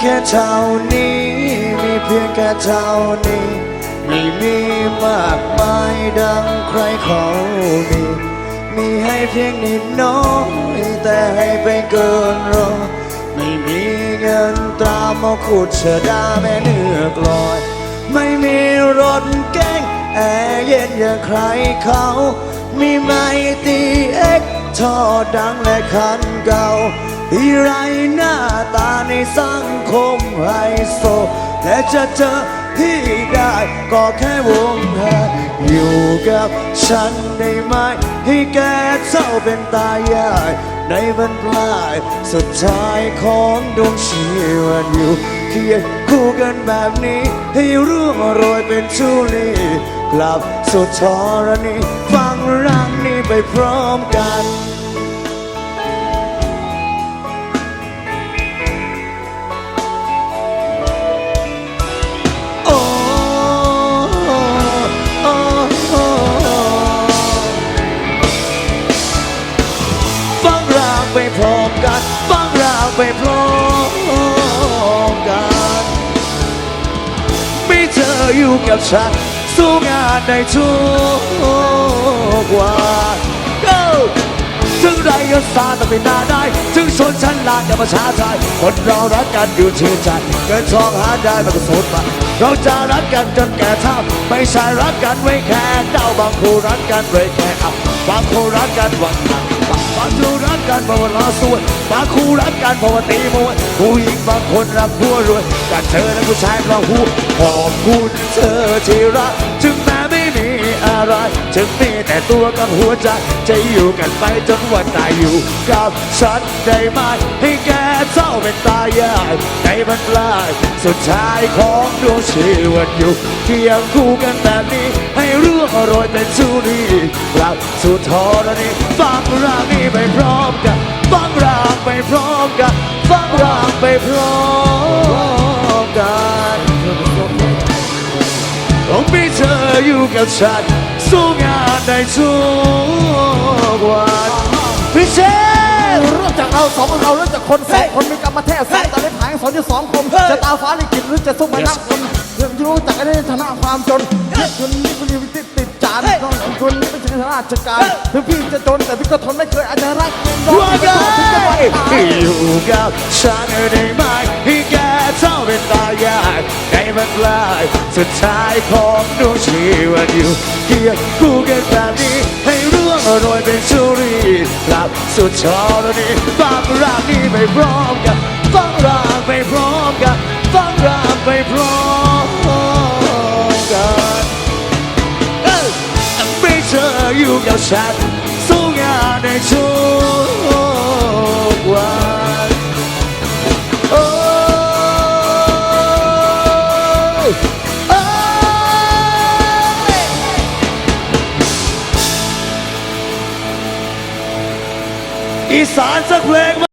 แค่เท่านี้ มีเพียงแค่เท่านี้ ไม่มีมากมายดังใครเขามี มีให้เพียงนิดน้อยแต่ให้ไปเกินรอ ไม่มีเงินตรามาขุดเชดาแม่เนื้อกลอย ไม่มีรถเก๋งแอร์เย็นอย่างใครเขา มีไม่ตีเอ็กทอดังและคันเก่า ที่ไรหน้าตาในสังคมไฮโซและจะเจอที่ได้ก็แค่วงแหนอยู่กับฉันได้ไหมให้แกเจ้าเป็นตายายในบรรปลายสุดท้ายของดวงชีวันอยู่เคียงคู่กันแบบนี้ ให้ร่วงโรยเป็นชุลีกลับสุดทรณีฟังรังนี้ไปพร้อมกัน ไปพร้อมกันฟังราไปพร้อมกันมีเธออยู่กับฉัน สู้งานได้ทุกวัน Go! ถึงไรก็สาต้องเป็นหน้าได้ ถึงชนชั้นลานอย่ามาช้าใจคนเรารักกันอยู่ชื่นใจเกินทองหาได้มันก็สูญไปเราจะรักกันจนแก่เท่าไม่ใช่รักกันไว้แค่เดาบางคู่รักกันไว้แค่อับบางคู่รักกันหวังหัก บางคู่รักกันเพราะว่าล้อส่วนบางคู่รักกันเพราะว่าตีมวยผู้หญิงบางคนรักผัวรวยแต่เธอและผู้ชายเราหูขอบคุณเธอที่รักถึงแม้ไม่มีอะไรถึงมีแต่ตัวกับหัวใจจะอยู่กันไปจนวันตายอยู่กับฉันได้ไหมให้แก เจ้าเป็นตายายในบรรลายสุดท้ายของดวงชีวิตอยู่เคียงคู่กันแบบนี้ ให้ร่วงโรยเป็นสุรีกลับสู่ทรณีฟังรางนี้ไปพร้อมกันฟังรางไปพร้อมกันฟังรางไปพร้อมกันต้องมีเธออยู่กับฉันสู้งานได้ทุ สองเราเริ่มจากคนสองคนมีกรรมเทศสองตอนนี้ผายสอนอยู่สองคนเฮ้ยจะตาฟ้าลิขิตหรือจะสู้มานักคนเรื่องที่รู้จักกันในฐานะความจนเพื่อนคนนี้คนนี้ติดติดจานต้องคนนี้เป็นข้าราชการถึงพี่จะจนแต่พี่ก็ทนไม่เคยอาจจะรักน้องว่าพี่ไงก็ถึงจะวันตายอยู่กับฉันได้ไหมให้แกเท่าเป็นตายายในบรรปลายสุดท้ายของดวงชีวิตอยู่เคียงคู่กันแบบ สุดชรณีฟังรางนี้ไปพร้อมกันฟังรางไปพร้อมกันฟังรางไปพร้อมกันไม่เธออยู่กับฉันสู้งานในชุด อีสานสักเพลง